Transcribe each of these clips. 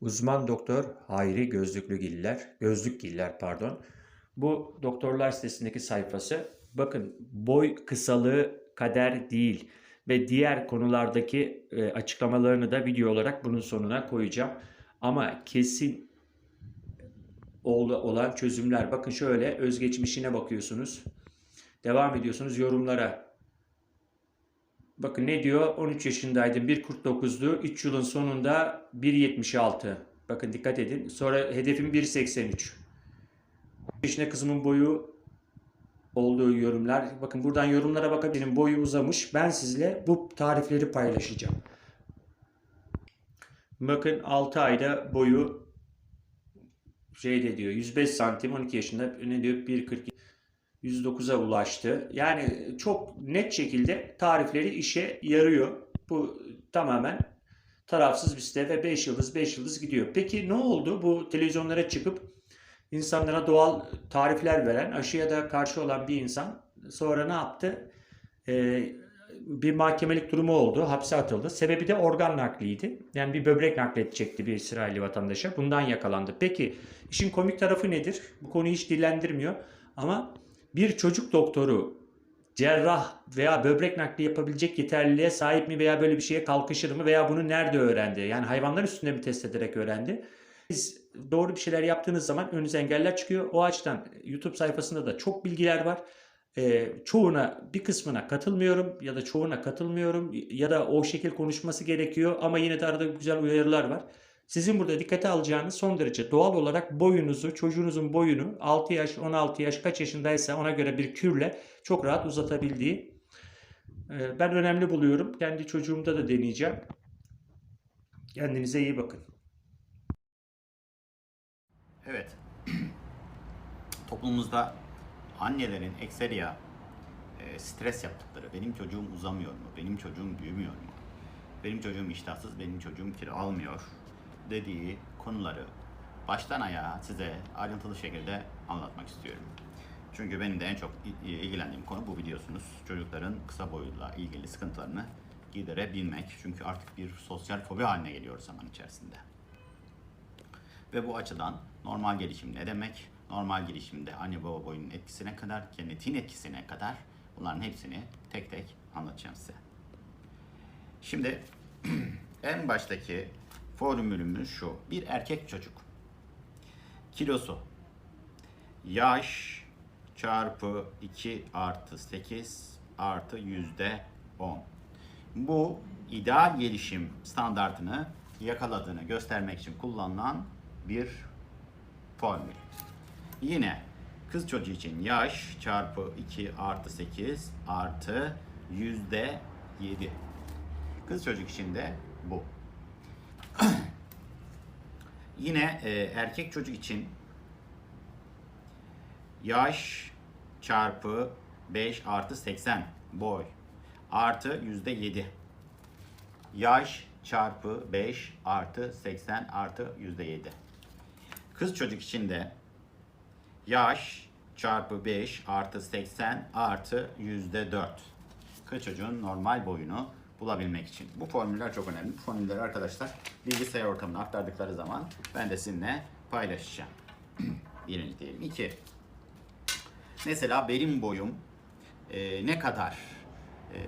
Uzman doktor Hayri Gözlüklügiller, Gözlükgiller pardon. Bu doktorlar sitesindeki sayfası. Bakın boy kısalığı kader değil ve diğer konulardaki e, açıklamalarını da video olarak bunun sonuna koyacağım. Ama kesin ol- olan çözümler. Bakın şöyle özgeçmişine bakıyorsunuz. Devam ediyorsunuz yorumlara. Bakın ne diyor? 13 yaşındaydım. 1.49'du. 3 yılın sonunda 1.76. Bakın dikkat edin. Sonra hedefim 1.83. yaşında kızımın boyu olduğu yorumlar. Bakın buradan yorumlara bakabilirim. Boyu uzamış. Ben sizle bu tarifleri paylaşacağım. Bakın 6 ayda boyu şeyde diyor 105 santim 12 yaşında ne diyor 1.42 109'a ulaştı. Yani çok net şekilde tarifleri işe yarıyor. Bu tamamen tarafsız bir site ve 5 yıldız 5 yıldız gidiyor. Peki ne oldu? Bu televizyonlara çıkıp insanlara doğal tarifler veren, aşıya da karşı olan bir insan sonra ne yaptı? Ee, bir mahkemelik durumu oldu. Hapse atıldı. Sebebi de organ nakliydi. Yani bir böbrek nakledecekti bir İsrailli vatandaşa. Bundan yakalandı. Peki işin komik tarafı nedir? Bu konuyu hiç dillendirmiyor. Ama bir çocuk doktoru cerrah veya böbrek nakli yapabilecek yeterliliğe sahip mi veya böyle bir şeye kalkışır mı veya bunu nerede öğrendi? Yani hayvanlar üstünde mi test ederek öğrendi? Siz doğru bir şeyler yaptığınız zaman önünüze engeller çıkıyor. O açıdan YouTube sayfasında da çok bilgiler var. Ee, çoğuna bir kısmına katılmıyorum ya da çoğuna katılmıyorum ya da o şekil konuşması gerekiyor ama yine de arada güzel uyarılar var. Sizin burada dikkate alacağınız son derece doğal olarak boyunuzu, çocuğunuzun boyunu 6 yaş, 16 yaş kaç yaşındaysa ona göre bir kürle çok rahat uzatabildiği. Ee, Ben önemli buluyorum. Kendi çocuğumda da deneyeceğim. Kendinize iyi bakın. Evet. Toplumumuzda annelerin ekseriya e, stres yaptıkları, benim çocuğum uzamıyor mu, benim çocuğum büyümüyor mu, benim çocuğum iştahsız, benim çocuğum kilo almıyor dediği konuları baştan ayağa size ayrıntılı şekilde anlatmak istiyorum. Çünkü benim de en çok il- ilgilendiğim konu bu biliyorsunuz. Çocukların kısa boyuyla ilgili sıkıntılarını giderebilmek. Çünkü artık bir sosyal fobi haline geliyor zaman içerisinde. Ve bu açıdan normal gelişim ne demek? Normal gelişimde anne baba boyunun etkisine kadar, genetiğin etkisine kadar bunların hepsini tek tek anlatacağım size. Şimdi en baştaki formülümüz şu. Bir erkek çocuk. Kilosu. Yaş çarpı 2 artı 8 artı yüzde 10. Bu ideal gelişim standartını yakaladığını göstermek için kullanılan bir formül. Yine kız çocuğu için yaş çarpı 2 artı 8 artı yüzde 7. Kız çocuk için de bu. Yine e, erkek çocuk için yaş çarpı 5 artı 80 boy artı yüzde 7. Yaş çarpı 5 artı 80 artı yüzde 7. Kız çocuk için de yaş çarpı 5 artı 80 artı yüzde 4. Kız çocuğun normal boyunu bulabilmek için. Bu formüller çok önemli. Bu formülleri arkadaşlar bilgisayar ortamına aktardıkları zaman ben de sizinle paylaşacağım. Birinci diyelim. İki. Mesela benim boyum e, ne kadar e,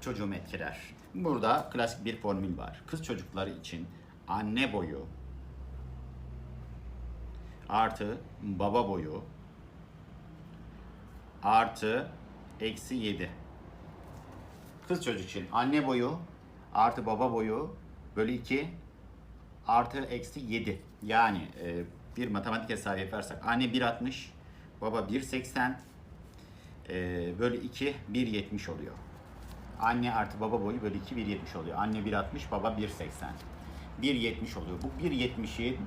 çocuğumu etkiler? Burada klasik bir formül var. Kız çocukları için anne boyu artı baba boyu artı eksi 7. Kız çocuk için anne boyu artı baba boyu bölü 2 artı eksi 7. Yani e, bir matematik hesabı yaparsak anne 1.60 baba 1.80 e, bölü 2 1.70 oluyor. Anne artı baba boyu bölü 2 1.70 oluyor. Anne 1.60 baba 1.80. 1.70 oluyor. Bu 1.70'i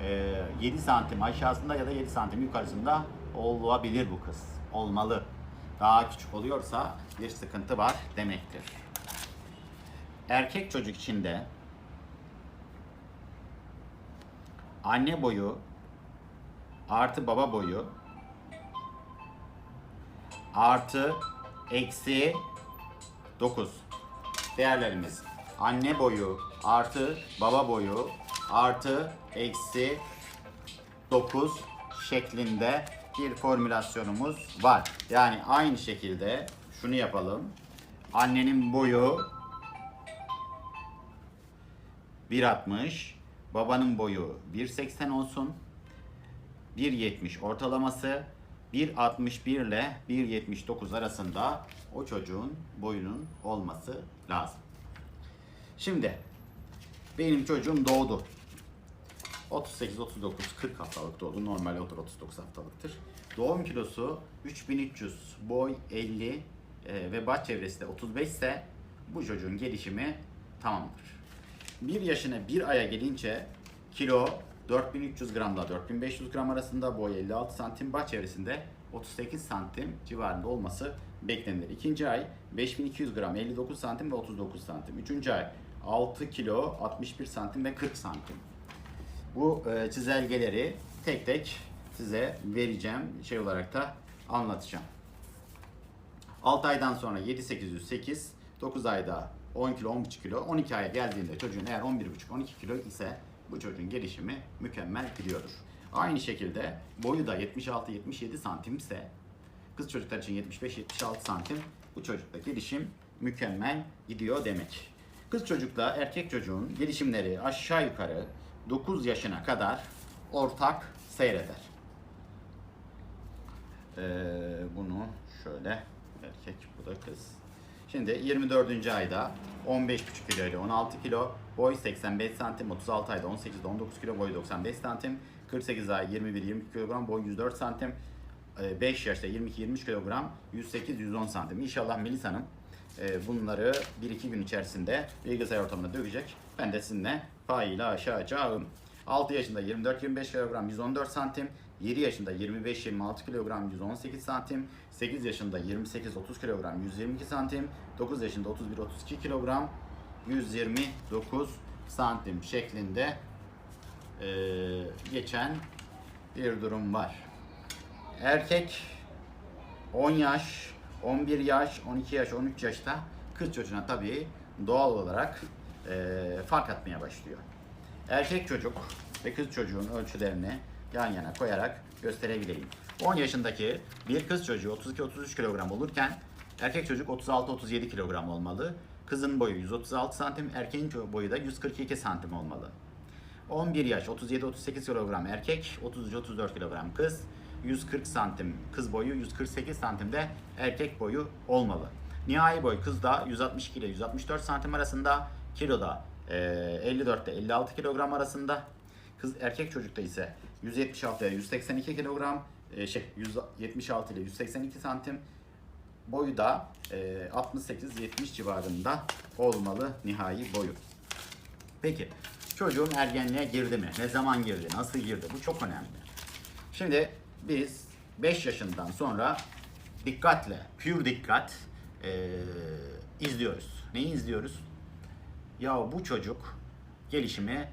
e, 7 santim aşağısında ya da 7 santim yukarısında olabilir bu kız. Olmalı. Daha küçük oluyorsa bir sıkıntı var demektir. Erkek çocuk için de anne boyu artı baba boyu artı eksi 9 değerlerimiz anne boyu artı baba boyu artı eksi 9 şeklinde bir formülasyonumuz var. Yani aynı şekilde şunu yapalım. Annenin boyu 1.60, babanın boyu 1.80 olsun. 1.70 ortalaması 1.61 ile 1.79 arasında o çocuğun boyunun olması lazım. Şimdi benim çocuğum doğdu. 38, 39, 40 haftalık doğdu. Normalde otur 39 haftalıktır. Doğum kilosu 3300, boy 50 e, ve baş çevresi de 35 ise bu çocuğun gelişimi tamamdır. 1 yaşına 1 aya gelince kilo 4300 gramla 4500 gram arasında boy 56 santim baş çevresinde 38 santim civarında olması beklenir. İkinci ay 5200 gram 59 santim ve 39 santim. Üçüncü ay 6 kilo 61 santim ve 40 santim. Bu e, çizelgeleri tek tek size vereceğim şey olarak da anlatacağım. 6 aydan sonra 7-808, 9 ayda 10 kilo, 10,5 kilo, 12 aya geldiğinde çocuğun eğer 11,5-12 kilo ise bu çocuğun gelişimi mükemmel gidiyordur. Aynı şekilde boyu da 76-77 santim ise kız çocuklar için 75-76 santim bu çocukta gelişim mükemmel gidiyor demek. Kız çocukla erkek çocuğun gelişimleri aşağı yukarı 9 yaşına kadar ortak seyreder. Ee, bunu şöyle erkek bu da kız. Şimdi 24. ayda 15,5 kilo ile 16 kilo, boy 85 santim, 36 ayda 18 ile 19 kilo, boy 95 santim, 48 ay 21-22 kilogram, boy 104 santim, 5 yaşta 22-23 kilogram, 108-110 santim. İnşallah Melis Hanım e, bunları 1-2 gün içerisinde bilgisayar ortamına dökecek. Ben de sizinle paylaşacağım. 6 yaşında 24-25 kilogram 114 santim, 7 yaşında 25-26 kilogram 118 santim, 8 yaşında 28-30 kilogram 122 santim, 9 yaşında 31-32 kilogram 129 santim şeklinde e, geçen bir durum var. Erkek 10 yaş, 11 yaş, 12 yaş, 13 yaşta kız çocuğuna tabii doğal olarak e, fark atmaya başlıyor. Erkek çocuk ve kız çocuğun ölçülerini yan yana koyarak gösterebileyim. 10 yaşındaki bir kız çocuğu 32-33 kilogram olurken erkek çocuk 36-37 kilogram olmalı. Kızın boyu 136 santim, erkeğin boyu da 142 santim olmalı. 11 yaş 37-38 kilogram erkek, 33-34 kilogram kız, 140 santim kız boyu, 148 santim de erkek boyu olmalı. Nihai boy kızda 162 ile 164 santim arasında, kiloda e, 54 ile 56 kilogram arasında. Kız erkek çocukta ise 176 ile 182 kilogram, e, şey 176 ile 182 santim. Boyu da e, 68-70 civarında olmalı nihai boyu. Peki çocuğum ergenliğe girdi mi? Ne zaman girdi? Nasıl girdi? Bu çok önemli. Şimdi biz 5 yaşından sonra dikkatle, pür dikkat eee, izliyoruz. Neyi izliyoruz? Ya bu çocuk gelişimi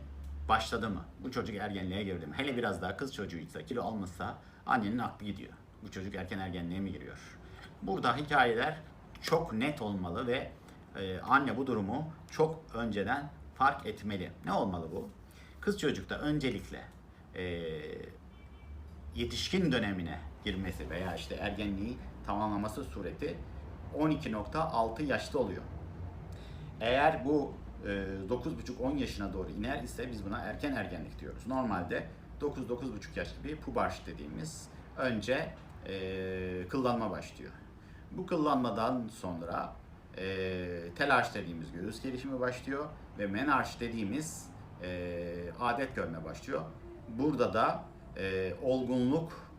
başladı mı? Bu çocuk ergenliğe girdi mi? Hele biraz daha kız çocuğuysa, kilo almışsa annenin aklı gidiyor. Bu çocuk erken ergenliğe mi giriyor? Burada hikayeler çok net olmalı ve e, anne bu durumu çok önceden fark etmeli. Ne olmalı bu? Kız çocukta öncelikle e, yetişkin dönemine girmesi veya işte ergenliği tamamlaması sureti 12.6 yaşta oluyor. Eğer bu 9,5-10 yaşına doğru iner ise biz buna erken ergenlik diyoruz. Normalde 9-9,5 yaş gibi puberj dediğimiz önce e, kıllanma başlıyor. Bu kıllanmadan sonra e, telaş dediğimiz göğüs gelişimi başlıyor ve menarş dediğimiz e, adet görme başlıyor. Burada da e, olgunluk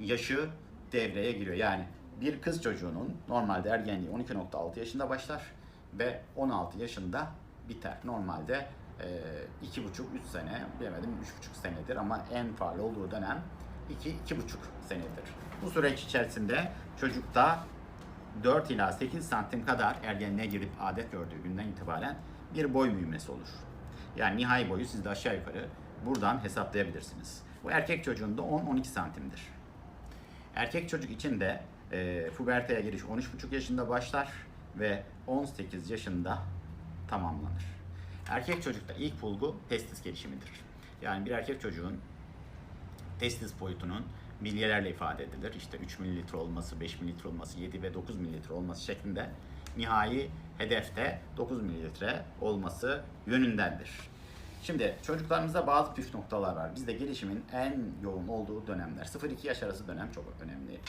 yaşı devreye giriyor. Yani bir kız çocuğunun normalde ergenliği 12.6 yaşında başlar ve 16 yaşında biter. Normalde e, 2,5-3 sene, bilemedim 3,5 senedir ama en faal olduğu dönem 2-2,5 senedir. Bu süreç içerisinde çocukta 4 ila 8 santim kadar ergenliğe girip adet gördüğü günden itibaren bir boy büyümesi olur. Yani nihai boyu siz de aşağı yukarı buradan hesaplayabilirsiniz. Bu erkek çocuğunda 10-12 santimdir. Erkek çocuk için de e, puberteye giriş 13,5 yaşında başlar ve 18 yaşında tamamlanır. Erkek çocukta ilk bulgu testis gelişimidir. Yani bir erkek çocuğun testis boyutunun milyelerle ifade edilir. İşte 3 mililitre olması, 5 mililitre olması, 7 ve 9 mililitre olması şeklinde nihai hedefte 9 mililitre olması yönündendir. Şimdi çocuklarımızda bazı püf noktalar var. Bizde gelişimin en yoğun olduğu dönemler. 0-2 yaş arası dönem çok önemli.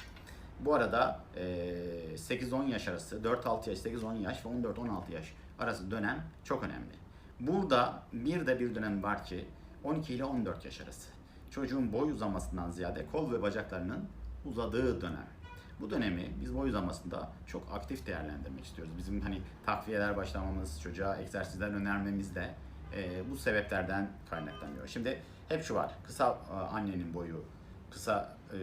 Bu arada eee, 8-10 yaş arası, 4-6 yaş, 8-10 yaş ve 14-16 yaş arası dönem çok önemli. Burada bir de bir dönem var ki 12 ile 14 yaş arası. Çocuğun boy uzamasından ziyade kol ve bacaklarının uzadığı dönem. Bu dönemi biz boy uzamasında çok aktif değerlendirmek istiyoruz. Bizim hani takviyeler başlamamız, çocuğa egzersizler önermemiz de e, bu sebeplerden kaynaklanıyor. Şimdi hep şu var, kısa e, annenin boyu, kısa e,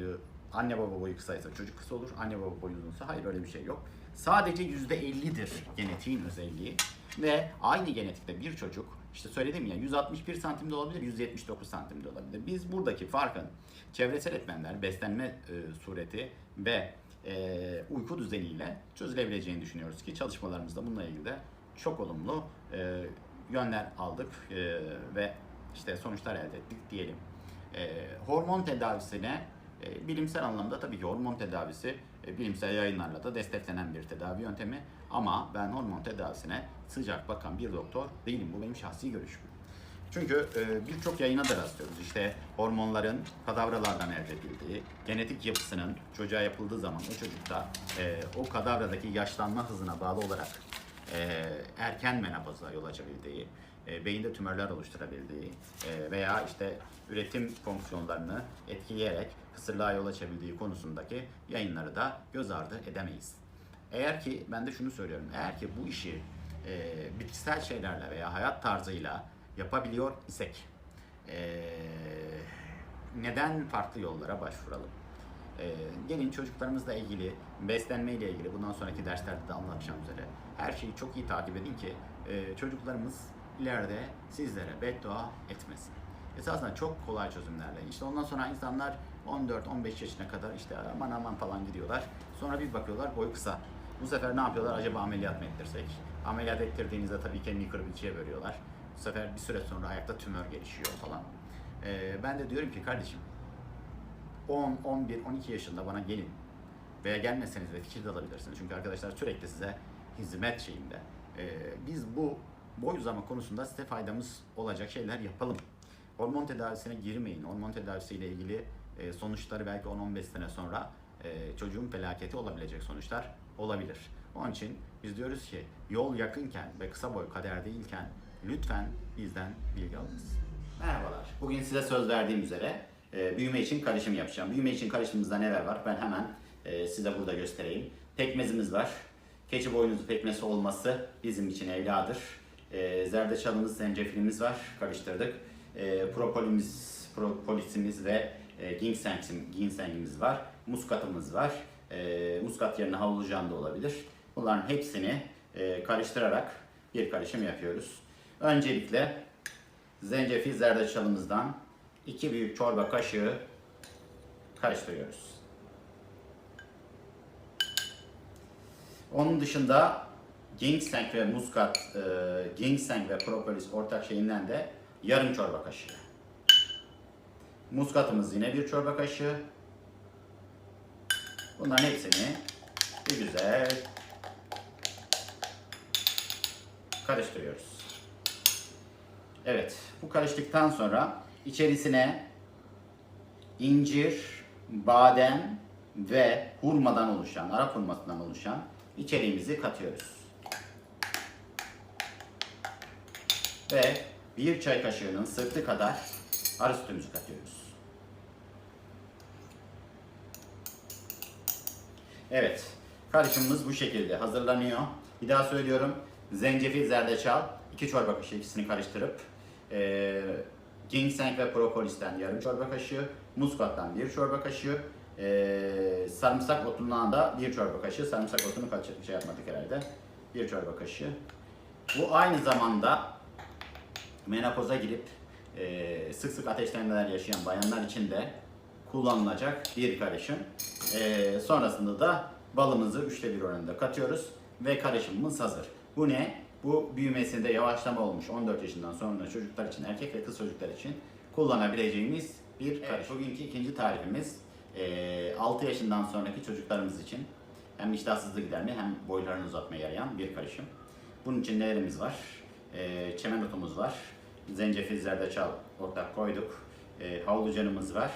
anne baba boyu kısaysa çocuk kısa olur, anne baba boyu uzunsa hayır öyle bir şey yok. Sadece %50'dir genetiğin özelliği ve aynı genetikte bir çocuk işte söyledim ya 161 santimde olabilir, 179 santimde olabilir. Biz buradaki farkın çevresel etmenler, beslenme e, sureti ve e, uyku düzeniyle çözülebileceğini düşünüyoruz ki çalışmalarımızda bununla ilgili de çok olumlu e, yönler aldık e, ve işte sonuçlar elde ettik diyelim. E, hormon tedavisine e, bilimsel anlamda tabii ki hormon tedavisi bilimsel yayınlarla da desteklenen bir tedavi yöntemi ama ben hormon tedavisine sıcak bakan bir doktor değilim. Bu benim şahsi görüşüm. Çünkü e, birçok yayına da rastlıyoruz. İşte hormonların kadavralardan elde edildiği, genetik yapısının çocuğa yapıldığı zaman o çocukta e, o kadavradaki yaşlanma hızına bağlı olarak e, erken menopoza yol açabildiği, e, beyinde tümörler oluşturabildiği e, veya işte üretim fonksiyonlarını etkileyerek kısırlığa yol açabildiği konusundaki yayınları da göz ardı edemeyiz. Eğer ki ben de şunu söylüyorum. Eğer ki bu işi e, bitkisel şeylerle veya hayat tarzıyla yapabiliyor isek e, neden farklı yollara başvuralım? E, gelin çocuklarımızla ilgili, beslenme ile ilgili bundan sonraki derslerde de anlatacağım üzere her şeyi çok iyi takip edin ki e, çocuklarımız ileride sizlere beddua etmesin. Esasında çok kolay çözümlerle. İşte ondan sonra insanlar 14-15 yaşına kadar işte aman aman falan gidiyorlar. Sonra bir bakıyorlar boy kısa. Bu sefer ne yapıyorlar? Acaba ameliyat mı ettirsek? Ameliyat ettirdiğinizde tabii kendini kırıp ikiye bölüyorlar. Bu sefer bir süre sonra ayakta tümör gelişiyor falan. Ee, ben de diyorum ki kardeşim 10, 11, 12 yaşında bana gelin veya gelmeseniz de fikir de alabilirsiniz. Çünkü arkadaşlar sürekli size hizmet şeyinde. Ee, biz bu boy uzama konusunda size faydamız olacak şeyler yapalım. Hormon tedavisine girmeyin. Hormon tedavisiyle ilgili e, sonuçları belki 10-15 sene sonra e, çocuğun felaketi olabilecek sonuçlar olabilir. Onun için biz diyoruz ki yol yakınken ve kısa boy kader değilken lütfen bizden bilgi alınız. Merhabalar. Bugün size söz verdiğim üzere e, büyüme için karışım yapacağım. Büyüme için karışımımızda neler var? Ben hemen size burada göstereyim. Pekmezimiz var. Keçi boynuzu pekmezi olması bizim için evladır. E, zerdeçalımız, zencefilimiz var. Karıştırdık. E, propolimiz, propolisimiz ve e, ginsengimiz, ginsengimiz var. Muskatımız var. E, muskat yerine havlucan da olabilir. Bunların hepsini e, karıştırarak bir karışım yapıyoruz. Öncelikle zencefil zerdeçalımızdan 2 büyük çorba kaşığı karıştırıyoruz. Onun dışında ginseng ve muskat, e, ginseng ve propolis ortak şeyinden de yarım çorba kaşığı. Muskatımız yine bir çorba kaşığı. Bunların hepsini bir güzel karıştırıyoruz. Evet, bu karıştıktan sonra içerisine incir, badem ve hurmadan oluşan, Arap hurmasından oluşan içeriğimizi katıyoruz. Ve bir çay kaşığının sırtı kadar arı sütümüzü katıyoruz. Evet, karışımımız bu şekilde hazırlanıyor. Bir daha söylüyorum, zencefil, zerdeçal, 2 çorba kaşığı ikisini karıştırıp e, ginseng ve propolisten yarım çorba kaşığı, muskattan bir çorba kaşığı, e, sarımsak otundan da bir çorba kaşığı, sarımsak otunu kaç şey yapmadık herhalde, bir çorba kaşığı. Bu aynı zamanda menopoza girip e, sık sık ateşlenmeler yaşayan bayanlar için de kullanılacak bir karışım. E, sonrasında da balımızı üçte bir oranında katıyoruz ve karışımımız hazır. Bu ne? Bu büyümesinde yavaşlama olmuş 14 yaşından sonra çocuklar için, erkek ve kız çocuklar için kullanabileceğimiz bir karışım. Bugünkü ikinci tarifimiz 6 yaşından sonraki çocuklarımız için hem iştahsızlığı gidermeye hem boylarını uzatmaya yarayan bir karışım. Bunun için nelerimiz var? E, çemen otumuz var, zencefil, zerdeçal ortak koyduk, e, havlucanımız var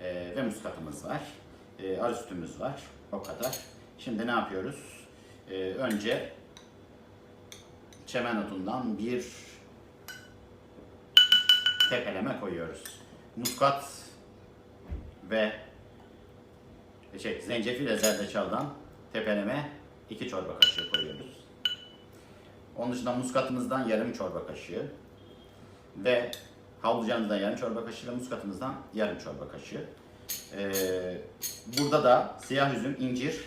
e, ve muskatımız var, e, arı sütümüz var. O kadar. Şimdi ne yapıyoruz? E, önce çemen otundan bir tepeleme koyuyoruz. Muskat ve şey, zencefil ve zerdeçaldan tepeleme 2 çorba kaşığı koyuyoruz. Onun dışında muskatımızdan yarım çorba kaşığı ve havlucanımızdan yarım çorba kaşığı ve muskatımızdan yarım çorba kaşığı. Ee, burada da siyah üzüm, incir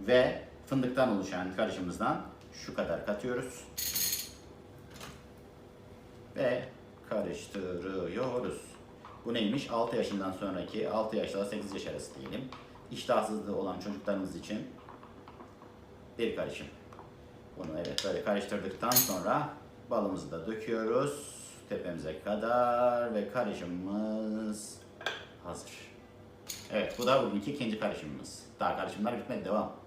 ve fındıktan oluşan karışımımızdan şu kadar katıyoruz. Ve karıştırıyoruz. Bu neymiş? 6 yaşından sonraki, 6 yaşla 8 yaş arası diyelim. İştahsızlığı olan çocuklarımız için bir karışım. Bunu evet böyle karıştırdıktan sonra balımızı da döküyoruz tepemize kadar ve karışımımız hazır. Evet bu da bugünkü ikinci karışımımız. Daha karışımlar bitmedi devam.